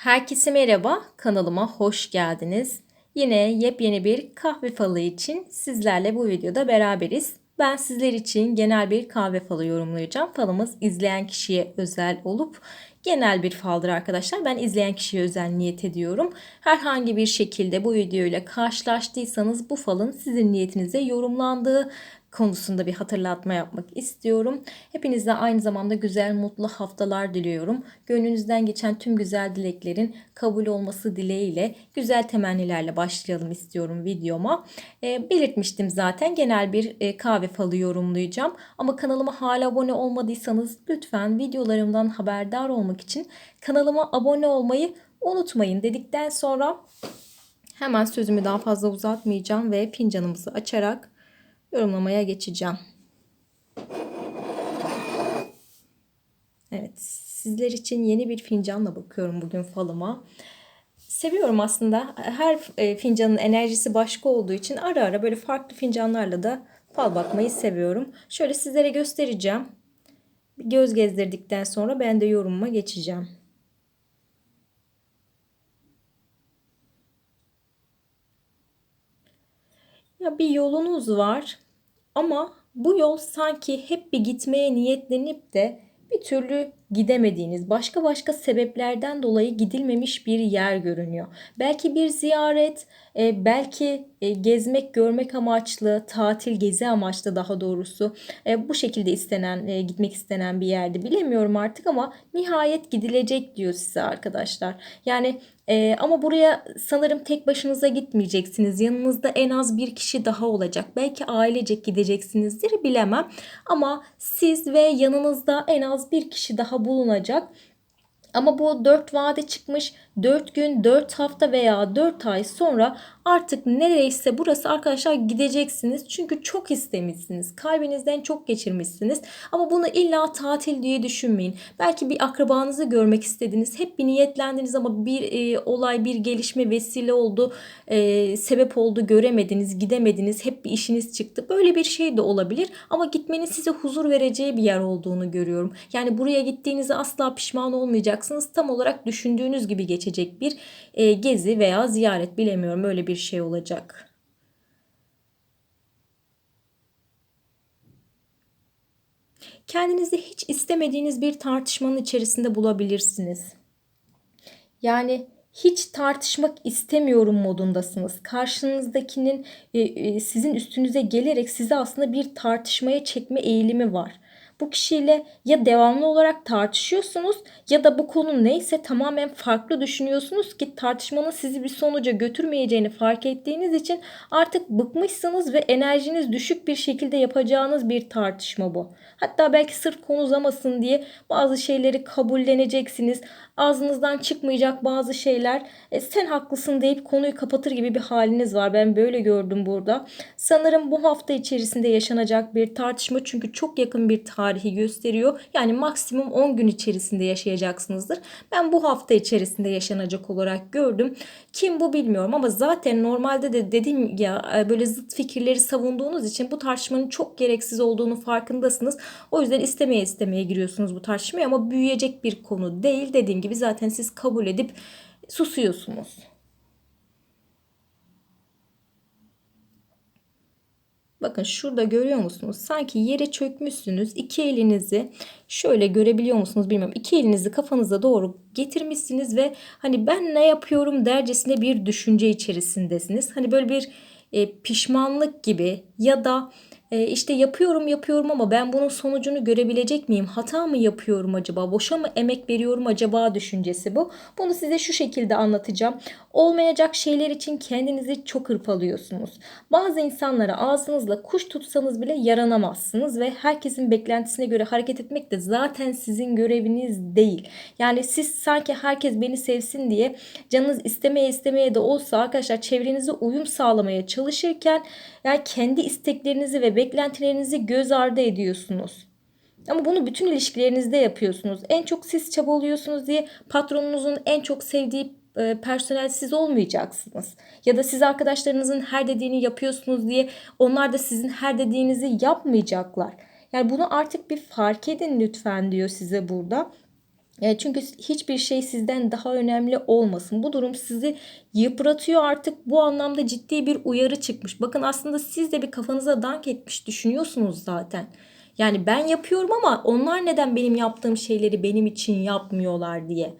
Herkese merhaba, kanalıma hoş geldiniz. Yine yepyeni bir kahve falı için sizlerle bu videoda beraberiz. Ben sizler için genel bir kahve falı yorumlayacağım. Falımız izleyen kişiye özel olup genel bir faldır arkadaşlar. Ben izleyen kişiye özel niyet ediyorum. Herhangi bir şekilde bu videoyla karşılaştıysanız bu falın sizin niyetinize yorumlandığı konusunda bir hatırlatma yapmak istiyorum. Hepinize aynı zamanda güzel, mutlu haftalar diliyorum. Gönlünüzden geçen tüm güzel dileklerin kabul olması dileğiyle güzel temennilerle başlayalım istiyorum videoma. E, belirtmiştim zaten genel bir e, kahve falı yorumlayacağım. Ama kanalıma hala abone olmadıysanız lütfen videolarımdan haberdar olmak için kanalıma abone olmayı unutmayın dedikten sonra hemen sözümü daha fazla uzatmayacağım ve fincanımızı açarak yorumlamaya geçeceğim. Evet, sizler için yeni bir fincanla bakıyorum bugün falıma. Seviyorum aslında. Her e, fincanın enerjisi başka olduğu için ara ara böyle farklı fincanlarla da fal bakmayı seviyorum. Şöyle sizlere göstereceğim. Göz gezdirdikten sonra ben de yorumuma geçeceğim. Ya bir yolunuz var ama bu yol sanki hep bir gitmeye niyetlenip de bir türlü gidemediğiniz, başka başka sebeplerden dolayı gidilmemiş bir yer görünüyor. Belki bir ziyaret, e, belki e, gezmek, görmek amaçlı, tatil, gezi amaçlı daha doğrusu e, bu şekilde istenen, gitmek istenen bir yerde bilemiyorum artık ama nihayet gidilecek diyor size arkadaşlar. Yani ama buraya sanırım tek başınıza gitmeyeceksiniz. Yanınızda en az bir kişi daha olacak. Belki ailecek gideceksinizdir bilemem. Ama siz ve yanınızda en az bir kişi daha bulunacak. Ama bu 4 vade çıkmış 4 gün, 4 hafta veya 4 ay sonra artık neredeyse burası arkadaşlar gideceksiniz. Çünkü çok istemişsiniz. Kalbinizden çok geçirmişsiniz. Ama bunu illa tatil diye düşünmeyin. Belki bir akrabanızı görmek istediniz. Hep bir niyetlendiniz ama bir e, olay, bir gelişme vesile oldu. E, sebep oldu göremediniz, gidemediniz. Hep bir işiniz çıktı. Böyle bir şey de olabilir. Ama gitmenin size huzur vereceği bir yer olduğunu görüyorum. Yani buraya gittiğinizde asla pişman olmayacaksınız. Tam olarak düşündüğünüz gibi geçecek bir e, gezi veya ziyaret bilemiyorum öyle bir şey olacak. Kendinizi hiç istemediğiniz bir tartışmanın içerisinde bulabilirsiniz. Yani hiç tartışmak istemiyorum modundasınız. Karşınızdakinin e, e, sizin üstünüze gelerek sizi aslında bir tartışmaya çekme eğilimi var bu kişiyle ya devamlı olarak tartışıyorsunuz ya da bu konu neyse tamamen farklı düşünüyorsunuz ki tartışmanın sizi bir sonuca götürmeyeceğini fark ettiğiniz için artık bıkmışsınız ve enerjiniz düşük bir şekilde yapacağınız bir tartışma bu. Hatta belki sırf konu uzamasın diye bazı şeyleri kabulleneceksiniz. Ağzınızdan çıkmayacak bazı şeyler e, sen haklısın deyip konuyu kapatır gibi bir haliniz var. Ben böyle gördüm burada. Sanırım bu hafta içerisinde yaşanacak bir tartışma çünkü çok yakın bir tarihi gösteriyor. Yani maksimum 10 gün içerisinde yaşayacaksınızdır. Ben bu hafta içerisinde yaşanacak olarak gördüm. Kim bu bilmiyorum ama zaten normalde de dedim ya e, böyle zıt fikirleri savunduğunuz için bu tartışmanın çok gereksiz olduğunu farkındasınız. O yüzden istemeye istemeye giriyorsunuz bu tartışmaya ama büyüyecek bir konu değil. Dediğim gibi zaten siz kabul edip susuyorsunuz. Bakın şurada görüyor musunuz? Sanki yere çökmüşsünüz. İki elinizi şöyle görebiliyor musunuz bilmiyorum. İki elinizi kafanıza doğru getirmişsiniz ve hani ben ne yapıyorum dercesine bir düşünce içerisindesiniz. Hani böyle bir e, pişmanlık gibi ya da e, işte yapıyorum yapıyorum ama ben bunun sonucunu görebilecek miyim? Hata mı yapıyorum acaba? Boşa mı emek veriyorum acaba düşüncesi bu. Bunu size şu şekilde anlatacağım. Olmayacak şeyler için kendinizi çok hırpalıyorsunuz. Bazı insanlara ağzınızla kuş tutsanız bile yaranamazsınız ve herkesin beklentisine göre hareket etmek de zaten sizin göreviniz değil. Yani siz sanki herkes beni sevsin diye canınız istemeye istemeye de olsa arkadaşlar çevrenize uyum sağlamaya çalışırken yani kendi isteklerinizi ve beklentilerinizi göz ardı ediyorsunuz. Ama bunu bütün ilişkilerinizde yapıyorsunuz. En çok siz çabalıyorsunuz diye patronunuzun en çok sevdiği e, personel siz olmayacaksınız. Ya da siz arkadaşlarınızın her dediğini yapıyorsunuz diye onlar da sizin her dediğinizi yapmayacaklar. Yani bunu artık bir fark edin lütfen diyor size burada. E, çünkü hiçbir şey sizden daha önemli olmasın. Bu durum sizi yıpratıyor artık. Bu anlamda ciddi bir uyarı çıkmış. Bakın aslında siz de bir kafanıza dank etmiş düşünüyorsunuz zaten. Yani ben yapıyorum ama onlar neden benim yaptığım şeyleri benim için yapmıyorlar diye.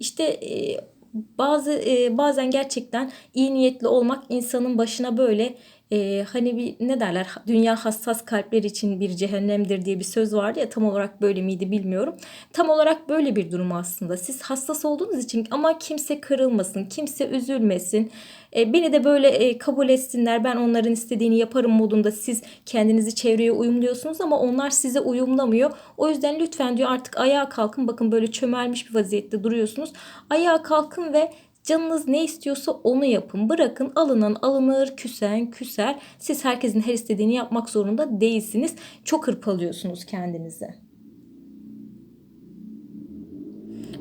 İşte e, bazı e, bazen gerçekten iyi niyetli olmak insanın başına böyle e, hani bir ne derler dünya hassas kalpler için bir cehennemdir diye bir söz vardı ya tam olarak böyle miydi bilmiyorum. Tam olarak böyle bir durum aslında. Siz hassas olduğunuz için ama kimse kırılmasın, kimse üzülmesin. E, beni de böyle e, kabul etsinler. Ben onların istediğini yaparım modunda siz kendinizi çevreye uyumluyorsunuz ama onlar size uyumlamıyor. O yüzden lütfen diyor artık ayağa kalkın. Bakın böyle çömelmiş bir vaziyette duruyorsunuz. Ayağa kalkın ve Canınız ne istiyorsa onu yapın. Bırakın alınan alınır, küsen küser. Siz herkesin her istediğini yapmak zorunda değilsiniz. Çok hırpalıyorsunuz kendinizi.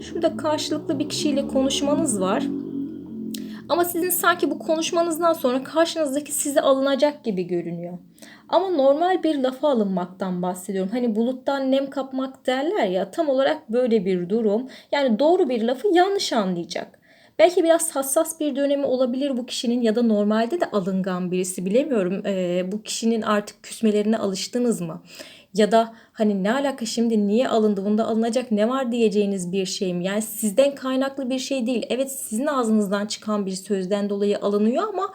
Şurada karşılıklı bir kişiyle konuşmanız var. Ama sizin sanki bu konuşmanızdan sonra karşınızdaki size alınacak gibi görünüyor. Ama normal bir lafa alınmaktan bahsediyorum. Hani buluttan nem kapmak derler ya tam olarak böyle bir durum. Yani doğru bir lafı yanlış anlayacak. Belki biraz hassas bir dönemi olabilir bu kişinin ya da normalde de alıngan birisi bilemiyorum. Ee, bu kişinin artık küsmelerine alıştınız mı? Ya da hani ne alaka şimdi niye alındı bunda alınacak ne var diyeceğiniz bir şey mi? Yani sizden kaynaklı bir şey değil. Evet sizin ağzınızdan çıkan bir sözden dolayı alınıyor ama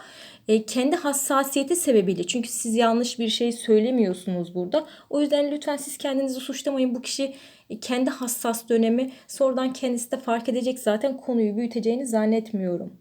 e, kendi hassasiyeti sebebiyle. Çünkü siz yanlış bir şey söylemiyorsunuz burada. O yüzden lütfen siz kendinizi suçlamayın. Bu kişi e, kendi hassas dönemi sonradan kendisi de fark edecek zaten konuyu büyüteceğini zannetmiyorum.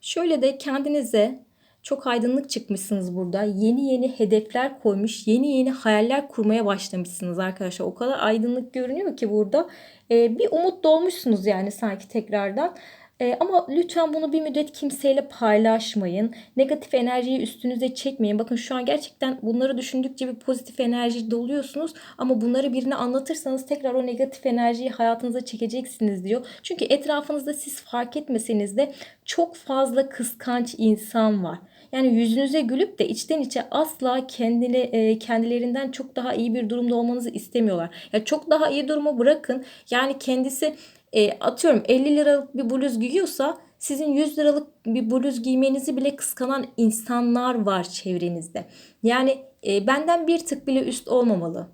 Şöyle de kendinize çok aydınlık çıkmışsınız burada. Yeni yeni hedefler koymuş, yeni yeni hayaller kurmaya başlamışsınız arkadaşlar. O kadar aydınlık görünüyor ki burada. Ee, bir umut dolmuşsunuz yani sanki tekrardan. E, ama lütfen bunu bir müddet kimseyle paylaşmayın. Negatif enerjiyi üstünüze çekmeyin. Bakın şu an gerçekten bunları düşündükçe bir pozitif enerji doluyorsunuz. Ama bunları birine anlatırsanız tekrar o negatif enerjiyi hayatınıza çekeceksiniz diyor. Çünkü etrafınızda siz fark etmeseniz de çok fazla kıskanç insan var. Yani yüzünüze gülüp de içten içe asla kendini e, kendilerinden çok daha iyi bir durumda olmanızı istemiyorlar. Ya yani çok daha iyi durumu bırakın. Yani kendisi e, atıyorum 50 liralık bir bluz giyiyorsa sizin 100 liralık bir bluz giymenizi bile kıskanan insanlar var çevrenizde. Yani e, benden bir tık bile üst olmamalı.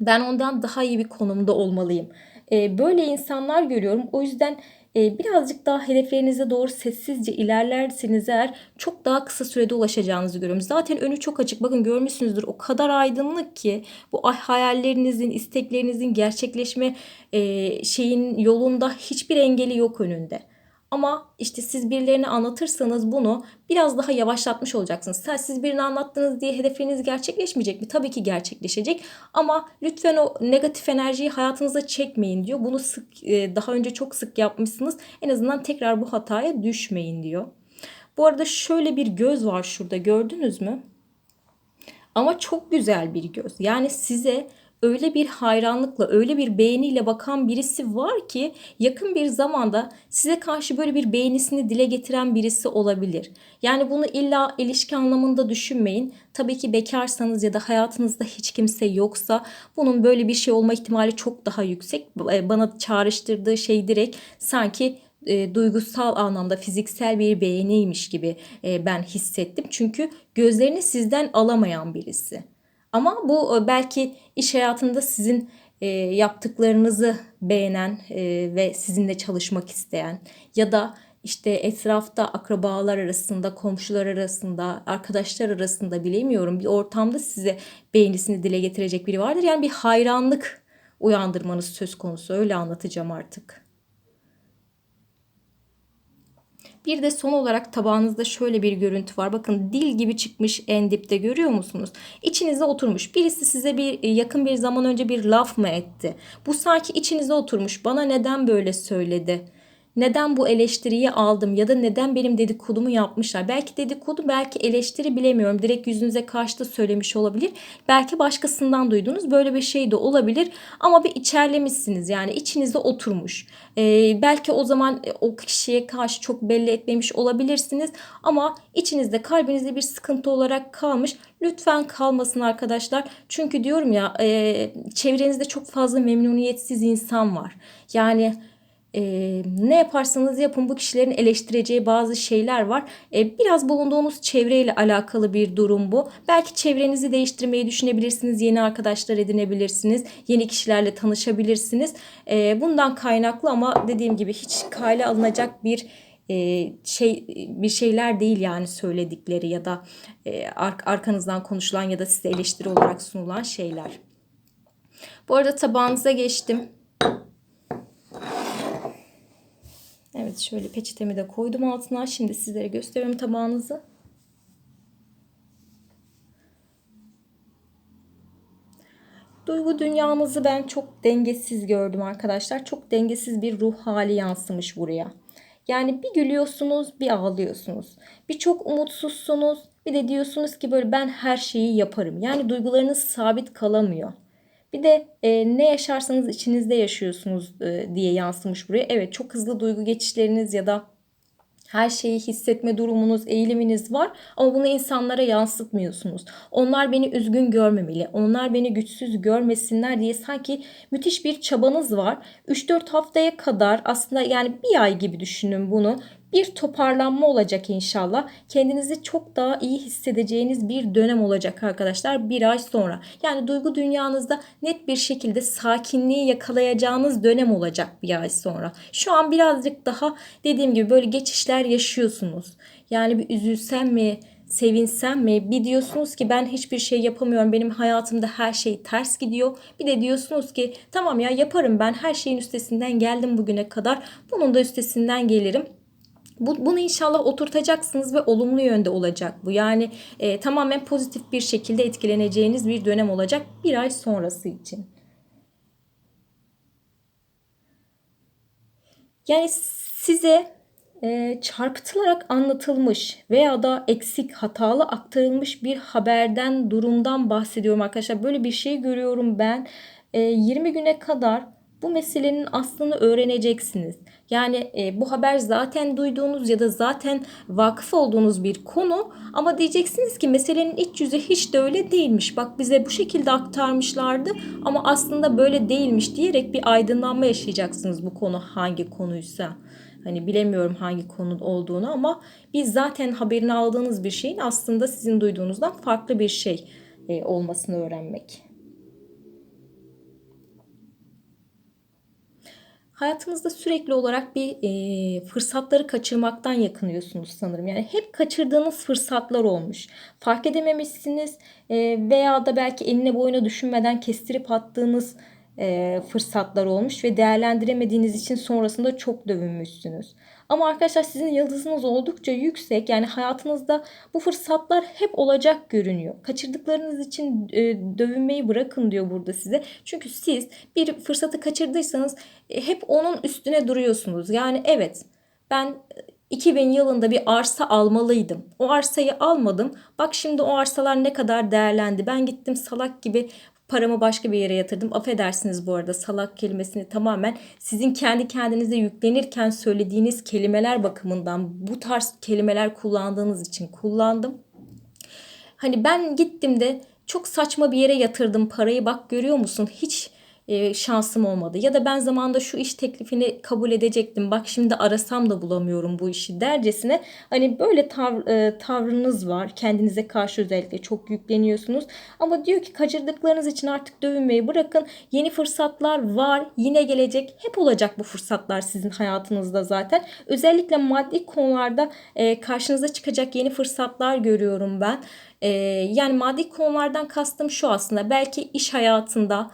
Ben ondan daha iyi bir konumda olmalıyım. E, böyle insanlar görüyorum. O yüzden birazcık daha hedeflerinize doğru sessizce ilerlerseniz eğer çok daha kısa sürede ulaşacağınızı görüyorum. Zaten önü çok açık. Bakın görmüşsünüzdür o kadar aydınlık ki bu hayallerinizin, isteklerinizin gerçekleşme e, şeyin yolunda hiçbir engeli yok önünde. Ama işte siz birilerine anlatırsanız bunu biraz daha yavaşlatmış olacaksınız. Sen siz birine anlattınız diye hedefleriniz gerçekleşmeyecek mi? Tabii ki gerçekleşecek. Ama lütfen o negatif enerjiyi hayatınıza çekmeyin diyor. Bunu sık e, daha önce çok sık yapmışsınız. En azından tekrar bu hataya düşmeyin diyor. Bu arada şöyle bir göz var şurada gördünüz mü? Ama çok güzel bir göz. Yani size öyle bir hayranlıkla, öyle bir beğeniyle bakan birisi var ki yakın bir zamanda size karşı böyle bir beğenisini dile getiren birisi olabilir. Yani bunu illa ilişki anlamında düşünmeyin. Tabii ki bekarsanız ya da hayatınızda hiç kimse yoksa bunun böyle bir şey olma ihtimali çok daha yüksek. E, bana çağrıştırdığı şey direkt sanki e, duygusal anlamda fiziksel bir beğeniymiş gibi e, ben hissettim. Çünkü gözlerini sizden alamayan birisi. Ama bu e, belki iş hayatında sizin e, yaptıklarınızı beğenen e, ve sizinle çalışmak isteyen ya da işte etrafta akrabalar arasında, komşular arasında, arkadaşlar arasında bilemiyorum bir ortamda size beğenisini dile getirecek biri vardır. Yani bir hayranlık uyandırmanız söz konusu öyle anlatacağım artık. Bir de son olarak tabağınızda şöyle bir görüntü var. Bakın dil gibi çıkmış en dipte görüyor musunuz? İçinize oturmuş. Birisi size bir e, yakın bir zaman önce bir laf mı etti? Bu sanki içinize oturmuş. Bana neden böyle söyledi? Neden bu eleştiriyi aldım ya da neden benim dedikodumu yapmışlar. Belki dedikodu belki eleştiri bilemiyorum. Direkt yüzünüze karşı da söylemiş olabilir. Belki başkasından duydunuz. Böyle bir şey de olabilir. Ama bir içerlemişsiniz yani içinizde oturmuş. Ee, belki o zaman e, o kişiye karşı çok belli etmemiş olabilirsiniz. Ama içinizde kalbinizde bir sıkıntı olarak kalmış. Lütfen kalmasın arkadaşlar. Çünkü diyorum ya e, çevrenizde çok fazla memnuniyetsiz insan var. Yani e, ne yaparsanız yapın bu kişilerin eleştireceği bazı şeyler var. E, biraz bulunduğunuz çevreyle alakalı bir durum bu. Belki çevrenizi değiştirmeyi düşünebilirsiniz. Yeni arkadaşlar edinebilirsiniz. Yeni kişilerle tanışabilirsiniz. E, bundan kaynaklı ama dediğim gibi hiç kale alınacak bir e, şey bir şeyler değil yani söyledikleri ya da e, arkanızdan konuşulan ya da size eleştiri olarak sunulan şeyler. Bu arada tabağınıza geçtim. Evet şöyle peçetemi de koydum altına. Şimdi sizlere gösteriyorum tabağınızı. Duygu dünyamızı ben çok dengesiz gördüm arkadaşlar. Çok dengesiz bir ruh hali yansımış buraya. Yani bir gülüyorsunuz bir ağlıyorsunuz. Bir çok umutsuzsunuz bir de diyorsunuz ki böyle ben her şeyi yaparım. Yani duygularınız sabit kalamıyor. Bir de e, ne yaşarsanız içinizde yaşıyorsunuz e, diye yansımış buraya. Evet çok hızlı duygu geçişleriniz ya da her şeyi hissetme durumunuz, eğiliminiz var ama bunu insanlara yansıtmıyorsunuz. Onlar beni üzgün görmemeli, onlar beni güçsüz görmesinler diye sanki müthiş bir çabanız var. 3-4 haftaya kadar aslında yani bir ay gibi düşünün bunu bir toparlanma olacak inşallah. Kendinizi çok daha iyi hissedeceğiniz bir dönem olacak arkadaşlar bir ay sonra. Yani duygu dünyanızda net bir şekilde sakinliği yakalayacağınız dönem olacak bir ay sonra. Şu an birazcık daha dediğim gibi böyle geçişler yaşıyorsunuz. Yani bir üzülsem mi, sevinsem mi? Bir diyorsunuz ki ben hiçbir şey yapamıyorum. Benim hayatımda her şey ters gidiyor. Bir de diyorsunuz ki tamam ya yaparım ben her şeyin üstesinden geldim bugüne kadar. Bunun da üstesinden gelirim. Bu, bunu inşallah oturtacaksınız ve olumlu yönde olacak bu. Yani e, tamamen pozitif bir şekilde etkileneceğiniz bir dönem olacak bir ay sonrası için. Yani size e, çarpıtılarak anlatılmış veya da eksik, hatalı aktarılmış bir haberden, durumdan bahsediyorum arkadaşlar. Böyle bir şey görüyorum ben. E, 20 güne kadar bu meselenin aslını öğreneceksiniz. Yani e, bu haber zaten duyduğunuz ya da zaten vakıf olduğunuz bir konu ama diyeceksiniz ki meselenin iç yüzü hiç de öyle değilmiş. Bak bize bu şekilde aktarmışlardı ama aslında böyle değilmiş diyerek bir aydınlanma yaşayacaksınız bu konu hangi konuysa. Hani bilemiyorum hangi konu olduğunu ama biz zaten haberini aldığınız bir şeyin aslında sizin duyduğunuzdan farklı bir şey e, olmasını öğrenmek. Hayatınızda sürekli olarak bir e, fırsatları kaçırmaktan yakınıyorsunuz sanırım. Yani hep kaçırdığınız fırsatlar olmuş. Fark edememişsiniz e, veya da belki eline boyuna düşünmeden kestirip attığınız e, fırsatlar olmuş ve değerlendiremediğiniz için sonrasında çok dövünmüşsünüz. Ama arkadaşlar sizin yıldızınız oldukça yüksek. Yani hayatınızda bu fırsatlar hep olacak görünüyor. Kaçırdıklarınız için e, dövünmeyi bırakın diyor burada size. Çünkü siz bir fırsatı kaçırdıysanız e, hep onun üstüne duruyorsunuz. Yani evet ben 2000 yılında bir arsa almalıydım. O arsayı almadım. Bak şimdi o arsalar ne kadar değerlendi. Ben gittim salak gibi paramı başka bir yere yatırdım. Affedersiniz bu arada salak kelimesini tamamen sizin kendi kendinize yüklenirken söylediğiniz kelimeler bakımından bu tarz kelimeler kullandığınız için kullandım. Hani ben gittim de çok saçma bir yere yatırdım parayı bak görüyor musun? Hiç e, şansım olmadı. Ya da ben zamanda şu iş teklifini kabul edecektim. Bak şimdi arasam da bulamıyorum bu işi dercesine. Hani böyle tav, e, tavrınız var. Kendinize karşı özellikle çok yükleniyorsunuz. Ama diyor ki kaçırdıklarınız için artık dövünmeyi bırakın. Yeni fırsatlar var. Yine gelecek. Hep olacak bu fırsatlar sizin hayatınızda zaten. Özellikle maddi konularda e, karşınıza çıkacak yeni fırsatlar görüyorum ben. E, yani maddi konulardan kastım şu aslında. Belki iş hayatında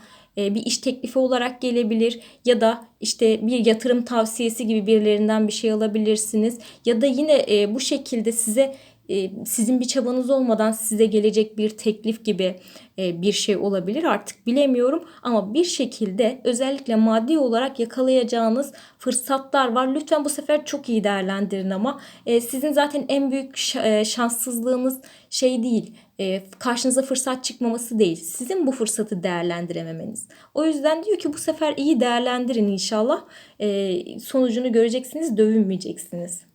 bir iş teklifi olarak gelebilir ya da işte bir yatırım tavsiyesi gibi birilerinden bir şey alabilirsiniz ya da yine e, bu şekilde size e, sizin bir çabanız olmadan size gelecek bir teklif gibi e, bir şey olabilir artık bilemiyorum ama bir şekilde özellikle maddi olarak yakalayacağınız fırsatlar var. Lütfen bu sefer çok iyi değerlendirin ama e, sizin zaten en büyük e, şanssızlığınız şey değil. E, karşınıza fırsat çıkmaması değil. Sizin bu fırsatı değerlendirememeniz. O yüzden diyor ki bu sefer iyi değerlendirin inşallah. E, sonucunu göreceksiniz, dövünmeyeceksiniz.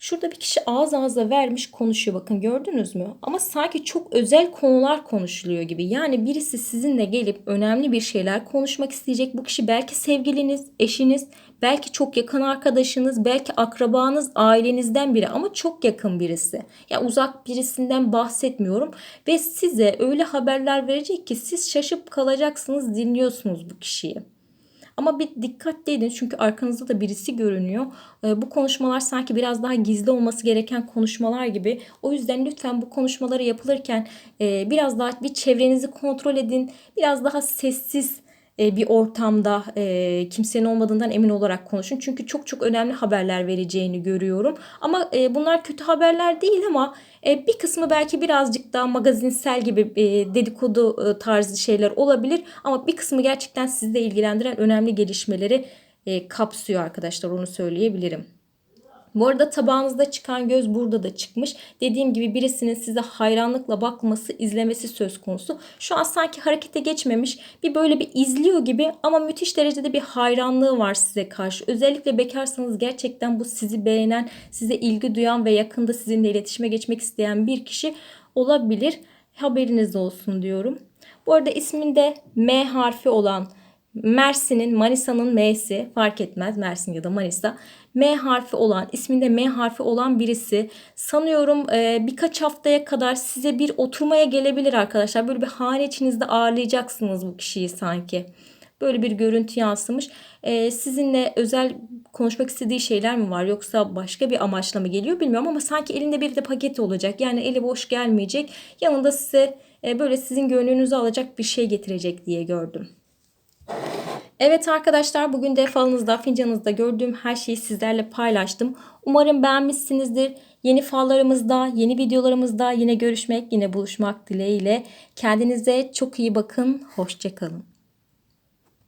Şurada bir kişi ağız ağza vermiş konuşuyor bakın gördünüz mü? Ama sanki çok özel konular konuşuluyor gibi. Yani birisi sizinle gelip önemli bir şeyler konuşmak isteyecek. Bu kişi belki sevgiliniz, eşiniz, belki çok yakın arkadaşınız, belki akrabanız, ailenizden biri ama çok yakın birisi. Ya yani uzak birisinden bahsetmiyorum ve size öyle haberler verecek ki siz şaşıp kalacaksınız, dinliyorsunuz bu kişiyi. Ama bir dikkatli edin çünkü arkanızda da birisi görünüyor. E, bu konuşmalar sanki biraz daha gizli olması gereken konuşmalar gibi. O yüzden lütfen bu konuşmaları yapılırken e, biraz daha bir çevrenizi kontrol edin. Biraz daha sessiz bir ortamda e, kimsenin olmadığından emin olarak konuşun. Çünkü çok çok önemli haberler vereceğini görüyorum. Ama e, bunlar kötü haberler değil ama e, bir kısmı belki birazcık daha magazinsel gibi e, dedikodu e, tarzı şeyler olabilir. Ama bir kısmı gerçekten sizi de ilgilendiren önemli gelişmeleri e, kapsıyor arkadaşlar onu söyleyebilirim. Bu arada tabağınızda çıkan göz burada da çıkmış. Dediğim gibi birisinin size hayranlıkla bakması, izlemesi söz konusu. Şu an sanki harekete geçmemiş. Bir böyle bir izliyor gibi ama müthiş derecede bir hayranlığı var size karşı. Özellikle bekarsanız gerçekten bu sizi beğenen, size ilgi duyan ve yakında sizinle iletişime geçmek isteyen bir kişi olabilir. Haberiniz olsun diyorum. Bu arada isminde M harfi olan Mersin'in, Manisa'nın M'si fark etmez Mersin ya da Manisa. M harfi olan, isminde M harfi olan birisi sanıyorum e, birkaç haftaya kadar size bir oturmaya gelebilir arkadaşlar. Böyle bir hane içinizde ağırlayacaksınız bu kişiyi sanki. Böyle bir görüntü yansımış. E, sizinle özel konuşmak istediği şeyler mi var yoksa başka bir amaçla mı geliyor bilmiyorum ama sanki elinde bir de paket olacak. Yani eli boş gelmeyecek. Yanında size e, böyle sizin gönlünüzü alacak bir şey getirecek diye gördüm. Evet arkadaşlar bugün de falınızda fincanınızda gördüğüm her şeyi sizlerle paylaştım. Umarım beğenmişsinizdir. Yeni fallarımızda, yeni videolarımızda yine görüşmek, yine buluşmak dileğiyle. Kendinize çok iyi bakın. Hoşçakalın.